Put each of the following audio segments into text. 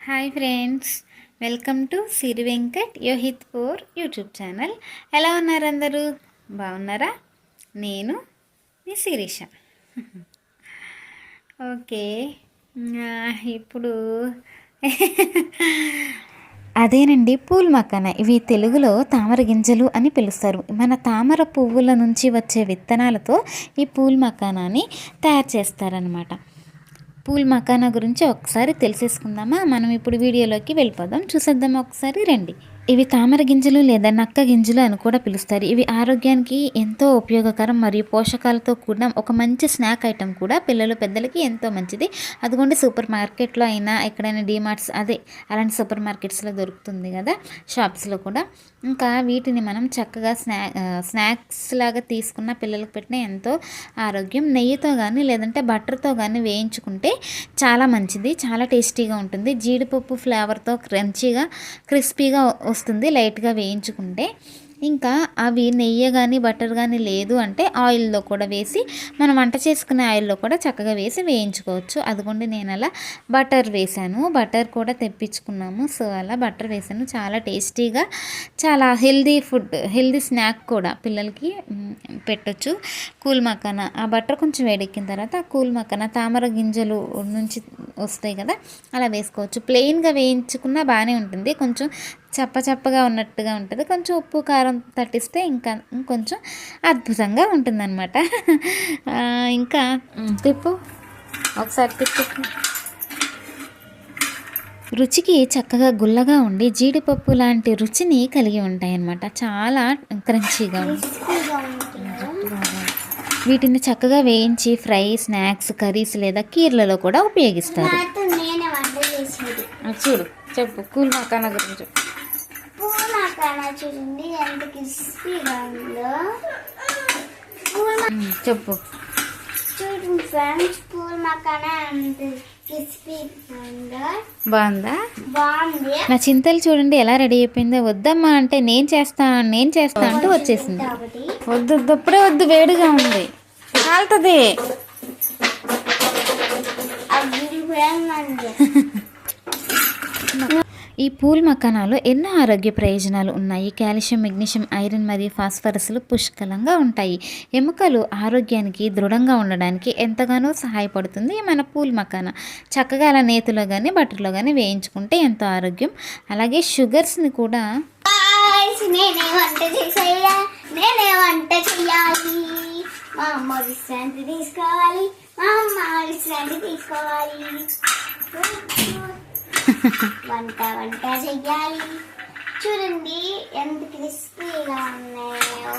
Hi friends welcome to Siri Venkat Yohit for YouTube channel. ఎలా ఉన్నారు అందరూ? బాగున్నారా? నేను మీ శిరీష. ఓకే ఇప్పుడు అదేనండి పూల్ మకాన ఇవి తెలుగులో తామర గింజలు అని పిలుస్తారు. మన తామర పువ్వుల నుంచి వచ్చే విత్తనాలతో ఈ పూల్ మకానాన్ని తయారు చేస్తారనమాట పూల్ మకానా గురించి ఒకసారి తెలిసేసుకుందామా? మనం ఇప్పుడు వీడియోలోకి వెళ్ళిపోదాం. చూసేద్దాం ఒకసారి రండి. ఇవి తామర గింజలు లేదా నక్క గింజలు అని కూడా పిలుస్తారు. ఇవి ఆరోగ్యానికి ఎంతో ఉపయోగకరం మరియు పోషకాలతో కూడిన ఒక మంచి స్నాక్ ఐటెం కూడా పిల్లలు పెద్దలకి ఎంతో మంచిది. అదిగోండి సూపర్ మార్కెట్లో అయినా ఎక్కడైనా డీమార్ట్స్ అదే అలాంటి సూపర్ మార్కెట్స్లో దొరుకుతుంది కదా షాప్స్లో కూడా. ఇంకా వీటిని మనం చక్కగా స్నా స్నాక్స్ లాగా తీసుకున్న పిల్లలకు పెట్టిన ఎంతో ఆరోగ్యం. నెయ్యితో కానీ లేదంటే బటర్తో కానీ వేయించుకుంటే చాలా మంచిది చాలా టేస్టీగా ఉంటుంది. జీడిపప్పు ఫ్లేవర్తో క్రంచీగా క్రిస్పీగా వస్తుంది లైట్గా వేయించుకుంటే. ఇంకా అవి నెయ్యి కానీ బటర్ కానీ లేదు అంటే ఆయిల్లో కూడా వేసి మనం వంట చేసుకునే ఆయిల్లో కూడా చక్కగా వేసి వేయించుకోవచ్చు. అదిగోండి నేను అలా బటర్ వేసాను. బటర్ కూడా తెప్పించుకున్నాము. సో అలా బటర్ వేసాను. చాలా టేస్టీగా చాలా హెల్దీ ఫుడ్ హెల్దీ స్నాక్ కూడా పిల్లలకి పెట్టచ్చు పెట్టొచ్చు. కూల్ మకాన. ఆ బటర్ కొంచెం వేడెక్కిన తర్వాత ఆ కూల్ మక్కన తామర గింజలు నుంచి వస్తాయి కదా అలా వేసుకోవచ్చు. ప్లెయిన్గా వేయించుకున్నా బాగానే ఉంటుంది. కొంచెం చప్ప చప్పగా ఉన్నట్టుగా ఉంటుంది. కొంచెం ఉప్పు కారం తట్టిస్తే ఇంకా ఇంకొంచెం అద్భుతంగా ఉంటుందన్నమాట. ఇంకా తిప్పు. ఒకసారి తిప్పు. రుచికి చక్కగా గుల్లగా ఉండి జీడిపప్పు లాంటి రుచిని కలిగి ఉంటాయన్నమాట. చాలా క్రంచీగా ఉంటుంది. వీటిని చక్కగా వేయించి ఫ్రై స్నాక్స్ కర్రీస్ లేదా కీర్లలో కూడా ఉపయోగిస్తారు. చూడు చెప్పు కూల్ మకానా గురించి. చెప్పు. చూడండి ఫ్రెండ్స్ పూల్ మకానా ఎంత క్రిస్పీగా ఉందో. బాగుందా? బాగుంది. నా చింతలు చూడండి ఎలా రెడీ అయిపోయిందో. వద్దమ్మా అంటే నేను చేస్తా నేను చేస్తా అంటూ వచ్చేసింది. వద్దు వద్దు అప్పుడే వద్దు వేడిగా ఉంది. కాలుతుంది. ఈ పూల్ మకానాలో ఎన్నో ఆరోగ్య ప్రయోజనాలు ఉన్నాయి. కాల్షియం మెగ్నీషియం ఐరన్ మరియు ఫాస్ఫరస్లు పుష్కలంగా ఉంటాయి. ఎముకలు ఆరోగ్యానికి దృఢంగా ఉండడానికి ఎంతగానో సహాయపడుతుంది మన పూల్ మకానా. చక్కగా అలా నేతిలో కానీ బట్టర్లో కానీ వేయించుకుంటే ఎంతో ఆరోగ్యం. అలాగే షుగర్స్ని కూడా నేనే వంట చేసేయా? నేనే వంట చెయ్యాలి మా అమ్మ విశ్రాంతి తీసుకోవాలి మా అమ్మ విశ్రాంతి తీసుకోవాలి. వంట వంట చెయ్యాలి. చూడండి ఎంత క్రిస్పీగా ఉన్నాయో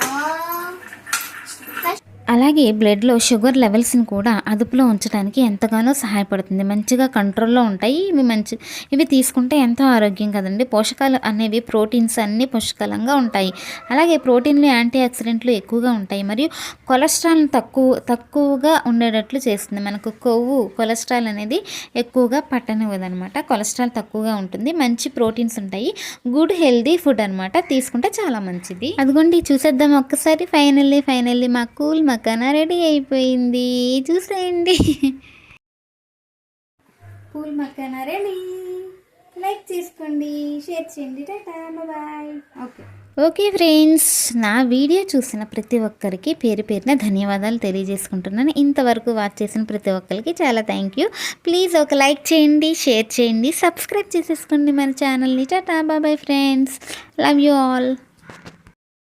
అలాగే బ్లడ్లో షుగర్ లెవెల్స్ని కూడా అదుపులో ఉంచడానికి ఎంతగానో సహాయపడుతుంది. మంచిగా కంట్రోల్లో ఉంటాయి. ఇవి మంచి ఇవి తీసుకుంటే ఎంతో ఆరోగ్యం కదండి. పోషకాలు అనేవి ప్రోటీన్స్ అన్నీ పుష్కలంగా ఉంటాయి. అలాగే ప్రోటీన్లు యాంటీ ఆక్సిడెంట్లు ఎక్కువగా ఉంటాయి. మరియు కొలెస్ట్రాల్ తక్కువ తక్కువగా ఉండేటట్లు చేస్తుంది. మనకు కొవ్వు కొలెస్ట్రాల్ అనేది ఎక్కువగా పట్టనివ్వదనమాట కొలెస్ట్రాల్ తక్కువగా ఉంటుంది. మంచి ప్రోటీన్స్ ఉంటాయి. గుడ్ హెల్దీ ఫుడ్ అనమాట తీసుకుంటే చాలా మంచిది. అదిగోండి చూసేద్దాం ఒక్కసారి. ఫైనల్లీ ఫైనల్లీ మా కూల్ మకానా రెడీ అయిపోయింది. చూసేయండి. Cool makhana ready. లైక్ చేసుకోండి షేర్ చేయండి. Tata bye. Okay. Okay friends నా వీడియో చూసిన ప్రతి ఒక్కరికి పేరు పేరున ధన్యవాదాలు తెలియజేసుకుంటున్నాను. ఇంతవరకు వాచ్ చేసిన ప్రతి ఒక్కరికి చాలా థ్యాంక్ యూ. ప్లీజ్ ఒక లైక్ చేయండి షేర్ చేయండి సబ్స్క్రైబ్ చేసేసుకోండి మన ఛానల్ని. టాటా బాబాయ్ ఫ్రెండ్స్. Love you all.